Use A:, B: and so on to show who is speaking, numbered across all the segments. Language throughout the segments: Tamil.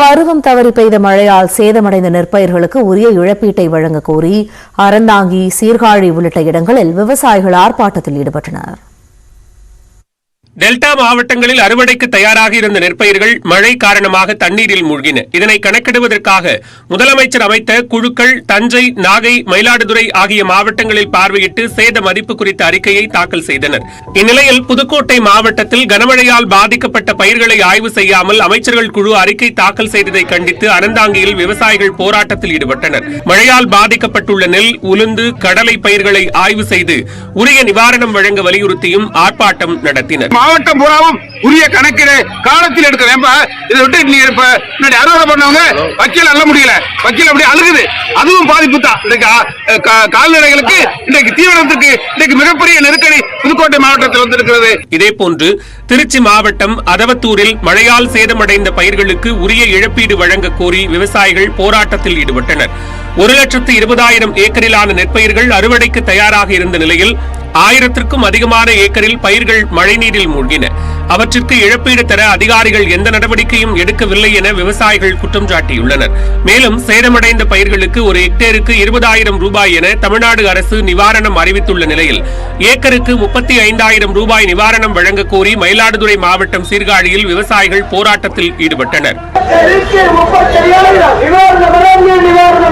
A: பருவம் தவறி பெய்த மழையால் சேதமடைந்த நெற்பயிர்களுக்கு உரிய இழப்பீட்டை வழங்க கோரி அறந்தாங்கி சீர்காழி உள்ளிட்ட இடங்களில் விவசாயிகள் ஆர்ப்பாட்டத்தில் ஈடுபட்டனர்.
B: டெல்டா மாவட்டங்களில் அறுவடைக்கு தயாராக இருந்த நெற்பயிர்கள் மழை காரணமாக தண்ணீரில் மூழ்கின. இதனை கணக்கிடுவதற்காக முதலமைச்சர் அமைத்த குழுக்கள் தஞ்சை நாகை மயிலாடுதுறை ஆகிய மாவட்டங்களில் பார்வையிட்டு சேத மதிப்பு குறித்த அறிக்கையை தாக்கல் செய்தனர். இந்நிலையில் புதுக்கோட்டை மாவட்டத்தில் கனமழையால் பாதிக்கப்பட்ட பயிர்களை ஆய்வு செய்யாமல் அமைச்சர்கள் குழு அறிக்கை தாக்கல் செய்ததை கண்டித்து அறந்தாங்கியில் விவசாயிகள் போராட்டத்தில் ஈடுபட்டனர். மழையால் பாதிக்கப்பட்டுள்ள நெல் உளுந்து கடலை பயிர்களை ஆய்வு செய்து உரிய நிவாரணம் வழங்க வலியுறுத்தியும் ஆர்ப்பாட்டம் நடத்தினர்.
C: மாவட்டம் பூராவும் உரிய கணக்கிடு காலத்தில் எடுக்கணும் ஏன்பா இதை விட்டு நீங்க இப்ப முன்னாடி அறுவடை பண்ணவங்க வக்கீல் அள்ள முடியல. வக்கீல் அப்படி அழுகுது. அதுவும் பாதிப்பு தான். கால்நடைகளுக்கு இன்னைக்கு தீவனத்துக்கு இன்னைக்கு மிகப்பெரிய நெருக்கடி புதுக்கோட்டை மாவட்டத்தில் வந்திருக்கிறது.
B: இதேபோன்று திருச்சி மாவட்டம் அதவத்தூரில் மழையால் சேதமடைந்த பயிர்களுக்கு உரிய இழப்பீடு வழங்க கோரி விவசாயிகள் போராட்டத்தில் ஈடுபட்டனர். ஒரு லட்சத்து இருபதாயிரம் ஏக்கரிலான நெற்பயிர்கள் அறுவடைக்கு தயாராக இருந்த நிலையில் ஆயிரத்திற்கும் அதிகமான ஏக்கரில் பயிர்கள் மழைநீரில் மூழ்கின. அவற்றிற்கு இழப்பீடு தர அதிகாரிகள் எந்த நடவடிக்கையும் எடுக்கவில்லை என விவசாயிகள் குற்றம் சாட்டியுள்ளனர். மேலும் சேதமடைந்த பயிர்களுக்கு ஒரு ஹெக்டேருக்கு இருபதாயிரம் ரூபாய் என தமிழ்நாடு அரசு நிவாரணம் அறிவித்துள்ள நிலையில் ஏக்கருக்கு முப்பத்தி ஐந்தாயிரம் ரூபாய் நிவாரணம் வழங்க கோரி மயிலாடுதுறை மாவட்டம் சீர்காழியில் விவசாயிகள் போராட்டத்தில் ஈடுபட்டனர்.
D: நிவாரணம் வழங்கு நிவாரணம்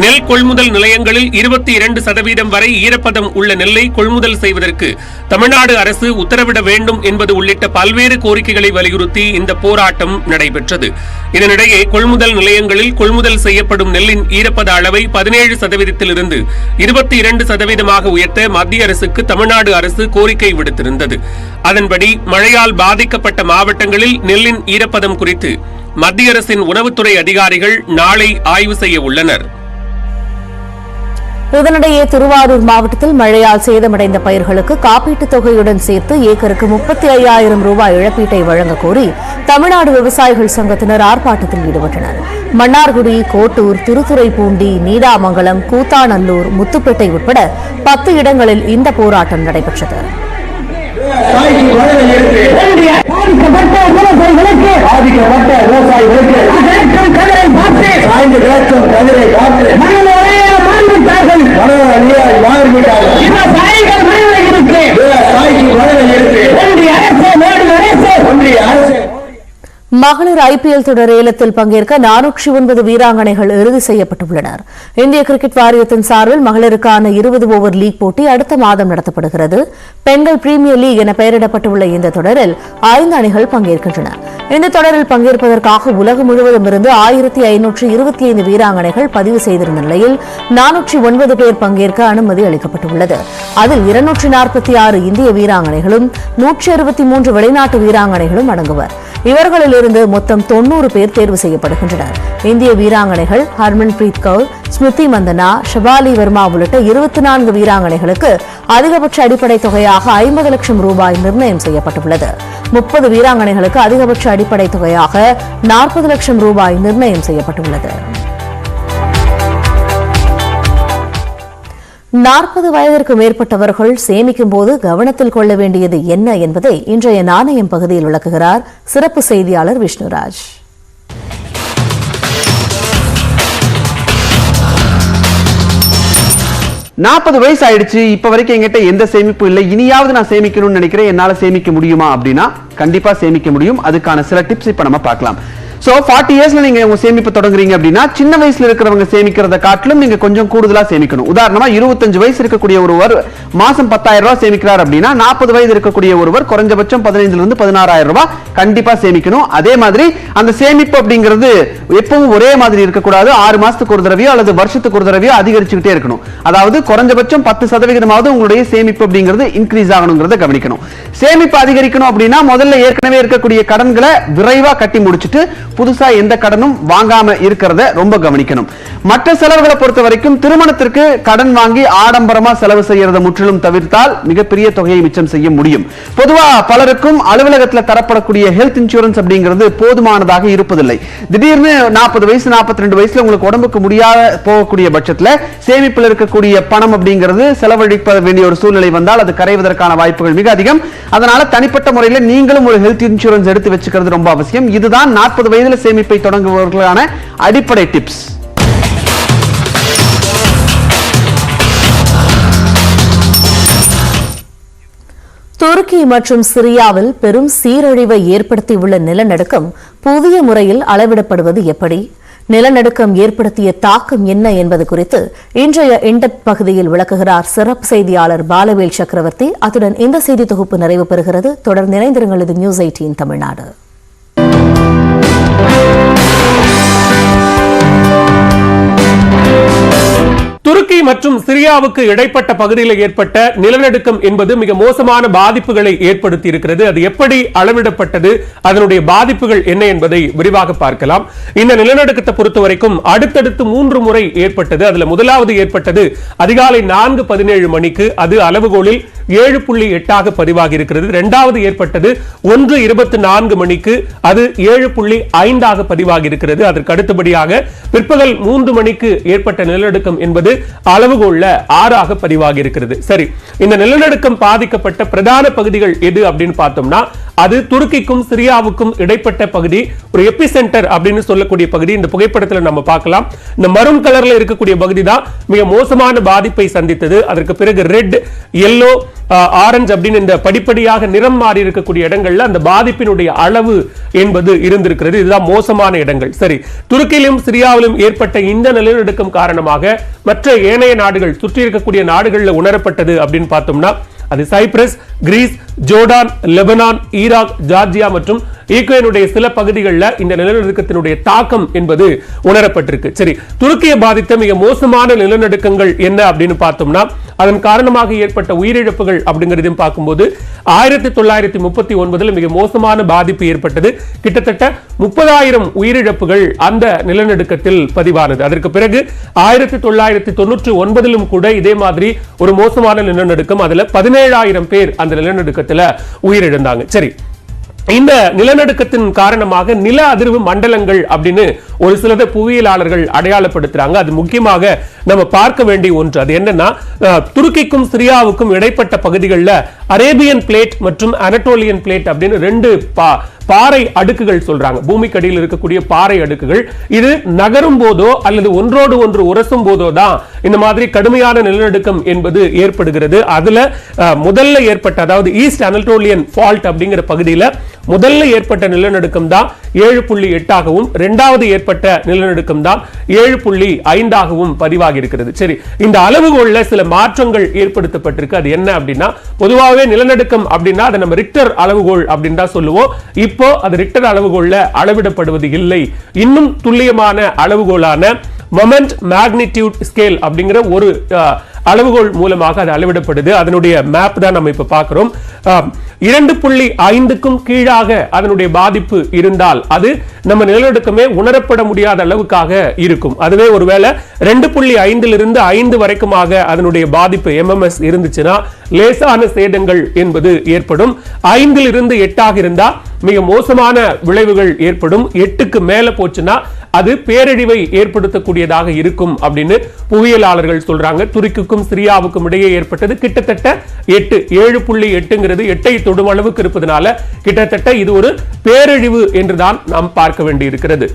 B: நெல் கொள்முதல் நிலையங்களில் இருபத்தி இரண்டு சதவீதம் வரை ஈரப்பதம் உள்ள நெல்லை கொள்முதல் செய்வதற்கு தமிழ்நாடு அரசு உத்தரவிட வேண்டும் என்பது உள்ளிட்ட பல்வேறு கோரிக்கைகளை வலியுறுத்தி இந்த போராட்டம் நடைபெற்றது. இதனிடையே கொள்முதல் நிலையங்களில் கொள்முதல் செய்யப்படும் நெல்லின் ஈரப்பத அளவை பதினேழு சதவீதத்திலிருந்து இருபத்தி இரண்டு சதவீதமாக உயர்த்த மத்திய அரசுக்கு தமிழ்நாடு அரசு கோரிக்கை விடுத்திருந்தது. அதன்படி மழையால் பாதிக்கப்பட்ட மாவட்டங்களில் நெல்லின் ஈரப்பதம் குறித்து மத்திய அரசின் உணவுத்துறை அதிகாரிகள் நாளை ஆய்வு செய்ய உள்ளனர்.
A: இதனிடையே திருவாரூர் மாவட்டத்தில் மழையால் சேதமடைந்த பயிர்களுக்கு காப்பீட்டுத் தொகையுடன் சேர்த்து ஏக்கருக்கு முப்பத்தி ஐயாயிரம் ரூபாய் இழப்பீட்டை வழங்கக் கோரி தமிழ்நாடு விவசாயிகள் சங்கத்தினர் ஆர்ப்பாட்டத்தில் ஈடுபட்டனர். மன்னார்குடி கோட்டூர் திருத்துறைப்பூண்டி நீடாமங்கலம் கூத்தாநல்லூர் முத்துப்பேட்டை உட்பட பத்து இடங்களில் இந்த போராட்டம் நடைபெற்றது.
D: பாதிக்கப்பட்ட விவசாயிகளுக்கு அரசு ஒன்றிய அரசு.
A: மகளிர் ஐபிஎல் தொடர் ஏலத்தில் பங்கேற்க நானூற்றி ஒன்பது வீராங்கனைகள் இறுதி செய்யப்பட்டுள்ளனர். இந்திய கிரிக்கெட் வாரியத்தின் சார்பில் மகளிருக்கான இருபது ஓவர் லீக் போட்டி அடுத்த மாதம் நடத்தப்படுகிறது. பெண்கள் பிரீமியர் லீக் என பெயரிடப்பட்டுள்ள இந்த தொடரில் ஐந்து அணிகள் பங்கேற்கின்றன. இந்த தொடரில் பங்கேற்பதற்காக உலகம் முழுவதும் இருந்து ஆயிரத்தி ஐநூற்று இருபத்தி ஐந்து வீராங்கனைகள் பதிவு செய்திருந்த நிலையில் நானூற்றி ஒன்பது பேர் பங்கேற்க அனுமதி அளிக்கப்பட்டுள்ளது. அதில் இருநூற்றி நாற்பத்தி ஆறு இந்திய வீராங்கனைகளும் நூற்றி அறுபத்தி மூன்று வெளிநாட்டு வீராங்கனைகளும் அடங்குவர். இவர்களிலிருந்து மொத்தம் தொன்னூறு பேர் தேர்வு செய்யப்படுகின்றனர். இந்திய வீராங்கனைகள் ஹர்மன்பிரீத் கவுர் ஸ்மிருதி மந்தனா ஷபாலி வர்மா உள்ளிட்ட இருபத்தி நான்கு வீராங்கனைகளுக்கு அதிகபட்ச அடிப்படை தொகையாக ஐம்பது லட்சம் ரூபாய் நிர்ணயம் செய்யப்பட்டுள்ளது. முப்பது வீராங்கனைகளுக்கு அதிகபட்ச அடிப்படை தொகையாக நாற்பது லட்சம் ரூபாய் நிர்ணயம் செய்யப்பட்டுள்ளது. நாற்பது வயதிற்கு மேற்பட்டவர்கள் சேமிக்கும் போது கவனத்தில் கொள்ள வேண்டியது என்ன என்பதை இன்றைய நாணயம் பகுதியில் விளக்குகிறார் சிறப்பு செய்தியாளர் விஷ்ணுராஜ்.
E: நாற்பது வயசு ஆயிடுச்சு இப்ப வரைக்கும் என்கிட்ட எந்த சேமிப்பும் இல்லை. இனியாவது நான் சேமிக்கணும்னு நினைக்கிறேன். என்னால சேமிக்க முடியுமா அப்படின்னா கண்டிப்பா சேமிக்க முடியும். அதுக்கான சில டிப்ஸ் இப்ப நம்ம பார்க்கலாம். ஸோ ஃபார்ட்டி இயர்ஸ்ல நீங்க உங்க சேமிப்பு தொடங்குறீங்க அப்படின்னா சின்ன வயசுல இருக்கிறவங்க சேமிக்கிறத காட்டிலும் நீங்க கொஞ்சம் கூடுதலா சேமிக்கணும். உதாரணமா இருபத்தஞ்சு வயசு இருக்கக்கூடிய ஒருவர் மாசம் பத்தாயிரம் ரூபாய் சேமிக்கிறார் அப்படின்னா நாற்பது வயது இருக்கக்கூடிய ஒருவர் குறைஞ்சபட்சம் பதினைந்துல இருந்து பதினாறாயிரம் ரூபாய் கண்டிப்பா சேமிக்கணும். அதே மாதிரி அந்த சேமிப்பு அப்படிங்கிறது எப்பவும் ஒரே மாதிரி இருக்கக்கூடாது. ஆறு மாசத்துக்கு ஒரு தடவையோ அல்லது வருஷத்துக்கு ஒரு தடவையோ அதிகரிச்சுக்கிட்டே இருக்கணும். அதாவது குறைஞ்சபட்சம் பத்து சதவிகிதமாவது உங்களுடைய சேமிப்பு அப்படிங்கிறது இன்க்ரீஸ் ஆகணுங்கிறத கவனிக்கணும். சேமிப்பு அதிகரிக்கணும் அப்படின்னா முதல்ல ஏற்கனவே இருக்கக்கூடிய கடன்களை விரைவாக கட்டி முடிச்சிட்டு புதுசா எந்த கடனும் வாங்காம இருக்கிறத ரொம்ப கவனிக்கணும். மற்ற செலவுகளை பொறுத்த வரைக்கும் திருமணத்திற்கு கடன் வாங்கி ஆடம்பரமா செலவு செய்யறதை முற்றிலும் தவிர்த்தால் மிகப்பெரிய தொகையை மிச்சம் செய்ய முடியும். பொதுவா பலருக்கும் அலுவலகத்தில் தரப்படக்கூடிய ஹெல்த் இன்சூரன்ஸ் அப்படிங்கிறது போதுமானதாக இருப்பதில்லை. திடீர்னு நாற்பது வயசு நாற்பத்தி ரெண்டு வயசுல உங்களுக்கு உடம்புக்கு முடியாத போகக்கூடிய பட்சத்தில் சேமிப்பில் இருக்கக்கூடிய பணம் அப்படிங்கிறது செலவழிக்க வேண்டிய ஒரு சூழ்நிலை வந்தால் அது கரைவதற்கான வாய்ப்புகள் மிக அதிகம். அதனால தனிப்பட்ட முறையில் நீங்களும் ஒரு ஹெல்த் இன்சூரன்ஸ் எடுத்து வச்சுக்கிறது ரொம்ப அவசியம். இதுதான் நாற்பது வயதுல சேமிப்பை தொடங்குபவர்களுக்கான அடிப்படை டிப்ஸ்
A: துருக்கி மற்றும் சிரியாவில் பெரும் சீரழிவை ஏற்படுத்தியுள்ள நிலநடுக்கம் புதிய முறையில் அளவிடப்படுவது எப்படி? நிலநடுக்கம் ஏற்படுத்திய தாக்கம் என்ன என்பது குறித்து இன்றைய இண்டப் பகுதியில் விளக்குகிறார் சிறப்பு செய்தியாளர் பாலவேல் சக்கரவர்த்தி. அத்துடன் இந்த செய்தி தொகுப்பு நிறைவு பெறுகிறது. தொடர்ந்து இணைந்திருங்கள். இது நியூஸ் எயிட்டீன் தமிழ்நாடு.
B: துருக்கி மற்றும் சிரியாவுக்கு இடைப்பட்ட பகுதியில் ஏற்பட்ட நிலநடுக்கம் என்பது மிக மோசமான பாதிப்புகளை ஏற்படுத்தி இருக்கிறது அது எப்படி அளவிடப்பட்டது? அதனுடைய பாதிப்புகள் என்ன என்பதை விரிவாக பார்க்கலாம். இந்த நிலநடுக்கத்தை பொறுத்த வரைக்கும் அடுத்தடுத்து மூன்று முறை ஏற்பட்டது. அதுல முதலாவது ஏற்பட்டது அதிகாலை நான்கு பதினேழு மணிக்கு. அது அளவுகோலில் ஏழு புள்ளி எட்டாக பதிவாகி இருக்கிறது இரண்டாவது ஏற்பட்டது ஒன்று இருபத்தி நான்கு மணிக்கு. அது ஏழு புள்ளி ஐந்தாக பதிவாகி இருக்கிறது அதற்கு அடுத்தபடியாக பிற்பகல் மூன்று மணிக்கு ஏற்பட்ட நிலநடுக்கம் என்பது அளவுகோல்ல ஆறாக பதிவாகி இருக்கிறது சரி இந்த நிலநடுக்கம் பாதிக்கப்பட்ட பிரதான பகுதிகள் எது அப்படின்னு பார்த்தோம்னா அது துருக்கிக்கும் சிரியாவுக்கும் இடைப்பட்ட பகுதி ஒரு எபி சென்டர் அப்படின்னு சொல்லக்கூடிய பகுதி. இந்த புகைப்படத்துல நம்ம பார்க்கலாம். இந்த மரும் கலர்ல இருக்கக்கூடிய பகுதி தான் மிக மோசமான பாதிப்பை சந்தித்தது. அதற்கு பிறகு ரெட் எல்லோ ஆரஞ்சு அப்படின்னு இந்த படிப்படியாக நிறம் மாறி இருக்கக்கூடிய இடங்கள்ல அந்த பாதிப்பினுடைய அளவு என்பது இருந்திருக்கிறது. இதுதான் மோசமான இடங்கள். சரி துருக்கியிலும் சிரியாவிலும் ஏற்பட்ட இந்த நிலநடுக்கம் காரணமாக மற்ற ஏனைய நாடுகள் சுற்றி இருக்கக்கூடிய நாடுகளில் உணரப்பட்டது அப்படின்னு பார்த்தோம்னா அது Cyprus Greece Jordan Lebanon Iraq Georgia மற்றும் ஈக்ரேனுடைய சில பகுதிகளில் இந்த நிலநடுக்கத்தினுடைய தாக்கம் என்பது உணரப்பட்டிருக்கு. சரி துருக்கியை பாதித்த மிக மோசமான நிலநடுக்கங்கள் என்ன அப்படின்னு பார்த்தோம்னா அதன் காரணமாக ஏற்பட்ட உயிரிழப்புகள் அப்படிங்கிறதையும் பார்க்கும்போது ஆயிரத்தி தொள்ளாயிரத்தி முப்பத்தி ஒன்பதில் மிக மோசமான பாதிப்பு ஏற்பட்டது. கிட்டத்தட்ட முப்பதாயிரம் உயிரிழப்புகள் அந்த நிலநடுக்கத்தில் பதிவானது. அதற்கு பிறகு ஆயிரத்தி தொள்ளாயிரத்தி தொண்ணூற்றி ஒன்பதிலும் கூட இதே மாதிரி ஒரு மோசமான நிலநடுக்கம் அதுல பதினேழாயிரம் பேர் அந்த நிலநடுக்கத்தில் உயிரிழந்தாங்க. சரி இந்த நிலநடுக்கத்தின் காரணமாக நில அதிர்வு மண்டலங்கள் அப்படின்னு ஒரு சிலதை புவியியலாளர்கள் அடையாளப்படுத்துறாங்க. அது முக்கியமாக நம்ம பார்க்க வேண்டிய ஒன்று. அது என்னன்னா துருக்கிக்கும் சிரியாவுக்கும் இடைப்பட்ட பகுதிகளில் அரேபியன் பிளேட் மற்றும் அனட்டோலியன் பிளேட் அப்படின்னு ரெண்டு பா பாறை அடுக்குகள் சொல்றாங்க. பூமிக்கடியில் இருக்கக்கூடிய பாறை அடுக்குகள். இது நகரும் போதோ அல்லது ஒன்றோடு ஒன்று உரசும் போதோ தான் இந்த மாதிரி கடுமையான நிலநடுக்கம் என்பது ஏற்படுகிறது. அதுல முதல்ல ஏற்பட்ட அதாவது ஈஸ்ட் அனட்டோலியன் ஃபால்ட் அப்படிங்கிற பகுதியில முதல்ல ஏற்பட்ட நிலநடுக்கம் தான் ஏழு புள்ளி எட்டாகவும் இரண்டாவது ஏற்பட்ட நிலநடுக்கம் தான் ஏழு புள்ளி ஐந்தாகவும் பதிவாகி இருக்கிறது. சரி இந்த அளவுகோல்ல சில மாற்றங்கள் ஏற்படுத்தப்பட்டிருக்கு. அது என்ன அப்படின்னா பொதுவாகவே நிலநடுக்கம் அப்படின்னா அதை நம்ம ரிக்டர் அளவுகோல் அப்படின்னு தான் சொல்லுவோம். இப்போ அது ரிக்டர் அளவுகோல்ல அளவிடப்படுவது இல்லை. இன்னும் துல்லியமான அளவுகோலான மொமெண்ட் மேக்னிடியூட் ஸ்கேல் அப்படிங்கிற ஒரு அளவுகோல் மூலமாக அது அளவிடப்படுது. அதனுடைய மேப் தான் நம்ம இப்ப பார்க்குறோம். இரண்டு புள்ளி ஐந்துக்கும் கீழாக அதனுடைய பாதிப்பு இருந்தால் அது நம்ம நிலநடுக்கமே உணரப்பட முடியாத அளவுக்காக இருக்கும். அதுவே ஒருவேளை ரெண்டு புள்ளி ஐந்திலிருந்து ஐந்து வரைக்குமாக அதனுடைய பாதிப்பு எம்எம்எஸ் இருந்துச்சுன்னா லேசான சேதங்கள் என்பது ஏற்படும். ஐந்திலிருந்து எட்டாக இருந்தால் மிக மோசமான விளைவுகள் ஏற்படும். எட்டுக்கு மேல போச்சுன்னா அது பேரழிவை ஏற்படுத்தக்கூடியதாக இருக்கும் அப்படின்னு புவியியலாளர்கள் சொல்றாங்க. துருக்கிக்கும் சிரியாவுக்கும் இடையே ஏற்பட்டது கிட்டத்தட்ட எட்டு ஏழு புள்ளி எட்டுங்கிறது எட்டை தொடும் அளவுக்கு இருப்பதனால கிட்டத்தட்ட இது ஒரு பேரழிவு என்றுதான் நாம் பார்க்க வேண்டியிருக்கிறது.